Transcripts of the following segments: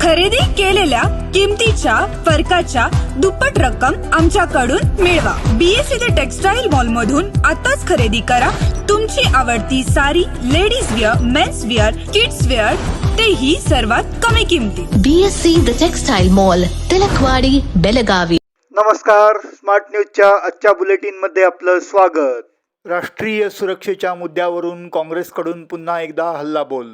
खरेदी केलेल्या किमतीच्या फरकाच्या दुप्पट रक्कम आमच्याकडून मिळवा. बीएससी द टेक्सटाईल मॉल मधून आताच खरेदी करा. तुमची आवडती sari ladies wear men's wear kids wear तेही सर्वात कमी किमतीत BSc The Textile Mall, Tilakwadi Belagavi. नमस्कार. स्मार्ट न्यूजच्या आजच्या बुलेटिनमध्ये आपलं स्वागत. राष्ट्रीय सुरक्षेच्या मुद्द्यावरून काँग्रेसकडून पुन्हा एकदा हल्लाबोल.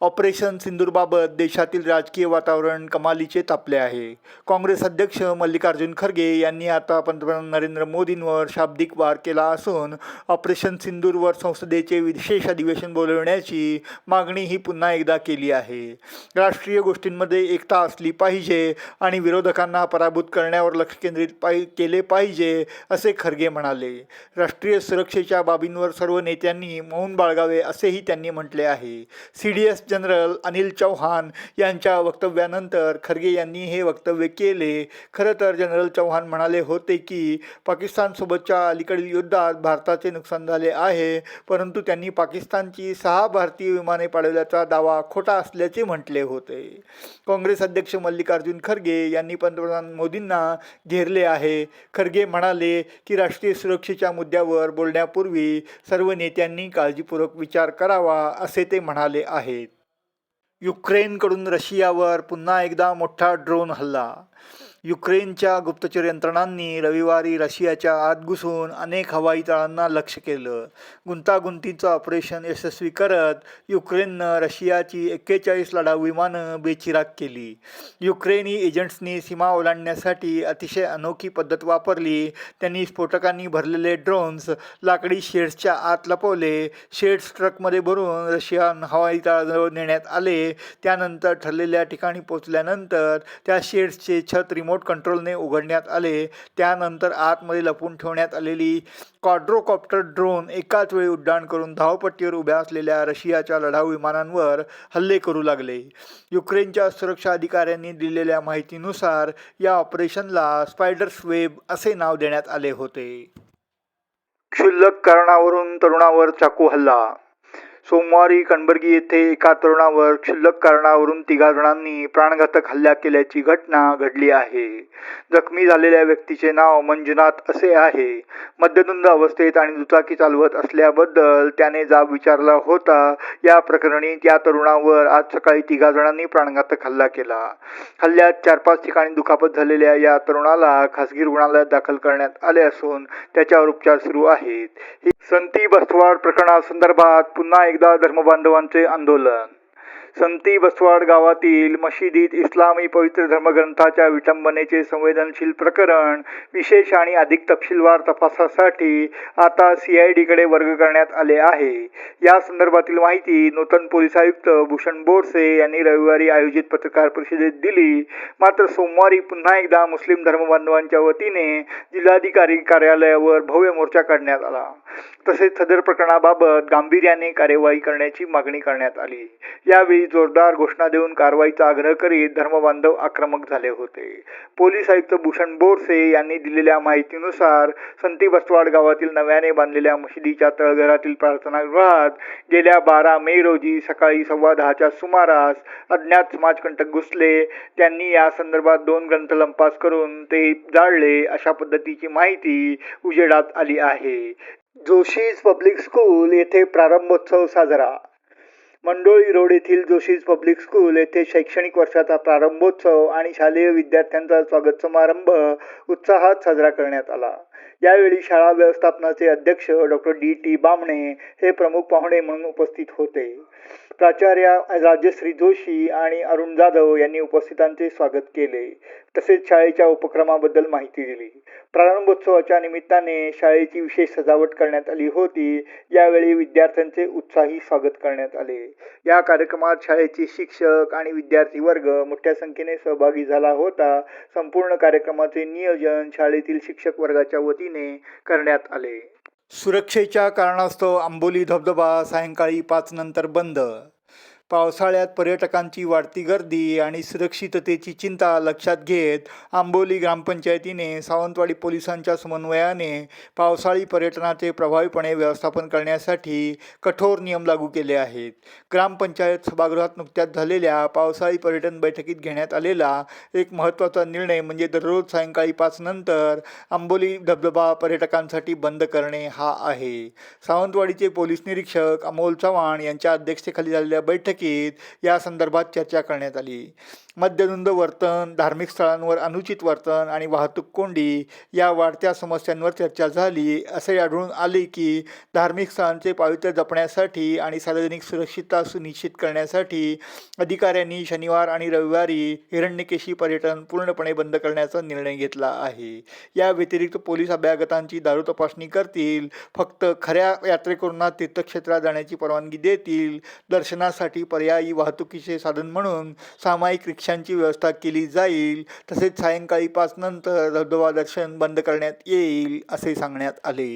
ऑपरेशन सिंदूरबाबत देशातील राजकीय वातावरण कमालीचे तापले आहे. काँग्रेस अध्यक्ष मल्लिकार्जुन खरगे यांनी आता पंतप्रधान नरेंद्र मोदींवर शाब्दिक वार केला असून ऑपरेशन सिंदूरवर संसदेचे विशेष अधिवेशन बोलवण्याची मागणी ही पुन्हा एकदा केली आहे. राष्ट्रीय गोष्टींमध्ये एकता असली पाहिजे आणि विरोधकांना पराभूत करण्यावर लक्ष केंद्रित पाहि केले पाहिजे असे खरगे म्हणाले. राष्ट्रीय सुरक्षेच्या बाबींवर सर्व नेत्यांनी मौन बाळगावे असेही त्यांनी म्हटले आहे. C D S general Anil Chauhan यांच्या वक्तव्यानंतर खरगे यांनी हे वक्तव्य केले. खरं तर जनरल चौहान म्हणाले होते की पाकिस्तानसोबतच्या अलीकडील युद्धात भारताचे नुकसान झाले आहे परंतु त्यांनी पाकिस्तानची सहा भारतीय विमाने पाडवल्याचा दावा खोटा असल्याचे म्हटले होते. काँग्रेस अध्यक्ष मल्लिकार्जुन खरगे यांनी पंतप्रधान मोदींना घेरले आहे. खरगे म्हणाले की राष्ट्रीय सुरक्षेच्या मुद्द्यावर बोलण्यापूर्वी सर्व नेत्यांनी काळजीपूर्वक विचार करावा असे ते म्हणाले आहेत. युक्रेनकडून रशियावर पुन्हा एकदा मोठा ड्रोन हल्ला. युक्रेनच्या गुप्तचर यंत्रणांनी रविवारी रशियाच्या आत घुसून अनेक हवाई तळांना लक्ष केलं. गुंतागुंतीचं ऑपरेशन यशस्वी करत युक्रेननं रशियाची एक्केचाळीस लढाऊ विमानं बेचिराग केली. युक्रेनी एजंट्सनी सीमा ओलांडण्यासाठी अतिशय अनोखी पद्धत वापरली. त्यांनी स्फोटकांनी भरलेले ड्रोन्स लाकडी शेड्सच्या आत लपवले. शेड्स ट्रकमध्ये भरून रशियन हवाई तळाजवळ नेण्यात आले. त्यानंतर ठरलेल्या ठिकाणी पोचल्यानंतर त्या शेड्सचे छत रिमोट कंट्रोलने उघडण्यात आले. त्यानंतर आतमध्ये लपून ठेवण्यात आलेली क्वाड्रोकॉप्टर ड्रोन एकाच वेळी उड्डाण करून धावपट्टीवर उभ्या असलेल्या रशियाच्या लढाऊ विमानांवर हल्ले करू लागले. युक्रेनच्या सुरक्षा अधिकाऱ्यांनी दिलेल्या माहितीनुसार या ऑपरेशनला स्पायडर्स वेब असे नाव देण्यात आले होते. क्षुल्लक कारणावरून तरुणावर चाकू हल्ला सोमवारी कणबर्गी येथे एका तरुणावर क्षुल्लक कारणावरून तिघा जणांनी प्राणघातक हल्ला केल्याची घटना घडली आहे. जखमी झालेल्या व्यक्तीचे नाव मंजुनाथ असे आहे. मद्यधुंद अवस्थेत आणि दुचाकी चालवत असल्याबद्दल त्याने जाब विचारला होता. या प्रकरणी त्या तरुणावर आज सकाळी तिघा जणांनी प्राणघातक हल्ला केला. हल्ल्यात चार पाच ठिकाणी दुखापत झालेल्या या तरुणाला खासगी रुग्णालयात दाखल करण्यात आले असून त्याच्यावर उपचार सुरू आहेत. ही संती बसवाड प्रकरणासंदर्भात पुन्हा एकदा धर्मबांधवांचे आंदोलन. संती बसवाड गावातील मशिदीत इस्लामी पवित्र धर्मग्रंथाच्या विटंबनेचे संवेदनशील प्रकरण विशेष आणि अधिक तपशीलवार तपासासाठी आता सी आय डीकडे वर्ग करण्यात आले आहे. या संदर्भातील माहिती नूतन पोलीस आयुक्त भूषण बोरसे यांनी रविवारी आयोजित पत्रकार परिषदेत दिली. मात्र सोमवारी पुन्हा एकदा मुस्लिम धर्मबांधवांच्या वतीने जिल्हाधिकारी कार्यालयावर भव्य मोर्चा काढण्यात आला. तसेच सदर प्रकरणाबाबत गांभीर्याने कार्यवाही करण्याची मागणी करण्यात आली. यावेळी जोरदार घोषणा देऊन कारवाईचा आग्रह करीत धर्मबांधव आक्रमक झाले होते. पोलीस आयुक्त भूषण बोरसे यांनी दिलेल्या माहितीनुसार संती बसवाड गावातील नव्याने बांधलेल्या मशिदीच्या तळघरातील प्रार्थनागृहात गेल्या बारा मे रोजी सकाळी सव्वा दहाच्या सुमारास अज्ञात समाजकंटक घुसले. त्यांनी या संदर्भात दोन ग्रंथ लंपास करून ते जाळले अशा पद्धतीची माहिती उजेडात आली आहे. जोशीज पब्लिक स्कूल येथे प्रारंभोत्सव साजरा. मंडोळी रोड येथील जोशीज पब्लिक स्कूल येथे शैक्षणिक वर्षाचा प्रारंभोत्सव आणि शालेय विद्यार्थ्यांचा स्वागत समारंभ उत्साहात साजरा करण्यात आला. यावेळी शाळा व्यवस्थापनाचे अध्यक्ष डॉक्टर डी टी बामणे हे प्रमुख पाहुणे म्हणून उपस्थित होते. प्राचार्या राजश्री जोशी आणि अरुण जाधव यांनी उपस्थितांचे स्वागत केले. तसेच शाळेच्या उपक्रमाबद्दल माहिती दिली. प्रारंभोत्सवाच्या निमित्ताने शाळेची विशेष सजावट करण्यात आली होती. यावेळी विद्यार्थ्यांचे उत्साही स्वागत करण्यात आले. या कार्यक्रमात शाळेचे शिक्षक आणि विद्यार्थी वर्ग मोठ्या संख्येने सहभागी झाला होता. संपूर्ण कार्यक्रमाचे नियोजन शाळेतील शिक्षक वर्गाच्या वतीने करण्यात आले. सुरक्षेच्या कारणास्तव आंबोली धबधबा सायंकाळी पाच नंतर बंद. पावसाळ्यात पर्यटकांची वाढती गर्दी आणि सुरक्षिततेची चिंता लक्षात घेत आंबोली ग्रामपंचायतीने सावंतवाडी पोलिसांच्या समन्वयाने पावसाळी पर्यटनाचे प्रभावीपणे व्यवस्थापन करण्यासाठी कठोर नियम लागू केले आहेत. ग्रामपंचायत सभागृहात नुकत्याच झालेल्या पावसाळी पर्यटन बैठकीत घेण्यात आलेला एक महत्त्वाचा निर्णय म्हणजे दररोज सायंकाळी पाच नंतर आंबोली धबधबा पर्यटकांसाठी बंद करणे हा आहे. सावंतवाडीचे पोलीस निरीक्षक अमोल चव्हाण यांच्या अध्यक्षतेखाली झालेल्या बैठकीत या संदर्भात चर्चा करण्यात आली. मद्यधुंद वर्तन धार्मिक स्थळांवर अनुचित वर्तन आणि वाहतूक कोंडी या वाढत्या समस्यांवर चर्चा झाली असे आढळून आले की धार्मिक स्थळांचे पावित्र्य जपण्यासाठी आणि सार्वजनिक सुरक्षितता सुनिश्चित करण्यासाठी अधिकाऱ्यांनी शनिवार आणि रविवारी हिरण्यकेशी पर्यटन पूर्णपणे बंद करण्याचा निर्णय घेतला आहे. या व्यतिरिक्त पोलीस अभ्यागतांची दारू तपासणी करतील फक्त खऱ्या यात्रेकरूंना तीर्थक्षेत्रात जाण्याची परवानगी देतील दर्शनासाठी पर्यायी वाहतुकीचे साधन म्हणून सामायिक रिक्षांची व्यवस्था केली जाईल तसेच सायंकाळी धबधबा दर्शन बंद करण्यात येईल असे सांगण्यात आले.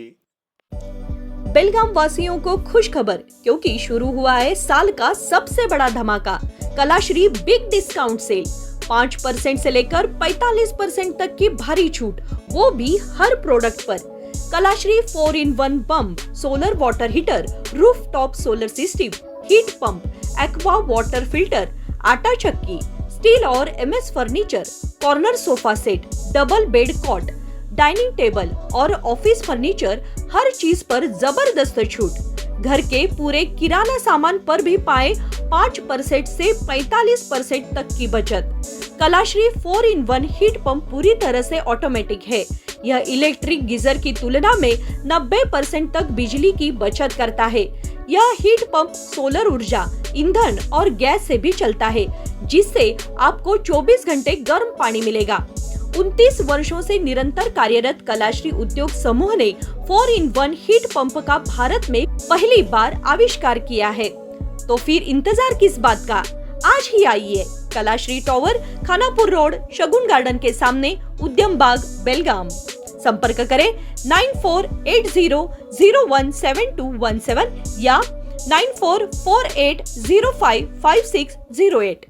बेलगाम वासियों को खुश खबर क्योंकि शुरू हुआ है साल का सबसे बड़ा धमाका कलाश्री बिग डिस्काउंट सेल पाँच परसेंट से लेकर पैतालीस परसेंट तक की भारी छूट वो भी हर product per. Kalashree four in one pump solar water heater rooftop solar system heat pump aqua water filter आटा चक्की स्टील और M S furniture, corner sofa set, double bed cot, dining table और ऑफ़िस फर्नीचर, हर चीज़ पर ज़बरदस्त छूट। घर के पूरे किराना सामान पर भी पाए पाँच परसेंट से पैतालीस परसेंट तक की बचत। Kalashree four in one heat pump पूरी तरह से ऑटोमेटिक है। यह इलेक्ट्रिक गीजर की तुलना में 90 परसेंट तक बिजली की बचत करता है। यह हीट पंप सोलर ऊर्जा, ईंधन और गैस से भी चलता है, जिससे आपको 24 घंटे गर्म पानी मिलेगा। 29 वर्षों से निरंतर कार्यरत कलाश्री उद्योग समूह ने four in one heat pump का भारत में पहली बार आविष्कार किया है। तो फिर इंतज़ार किस बात का? आज ही आइए Kalashree tower Khanapur road Shagun garden के सामने, उद्यम बाग, बेलगाम। संपर्क करें। Nine four eight zero zero one seven two one seven या nine four four eight zero five five six zero eight.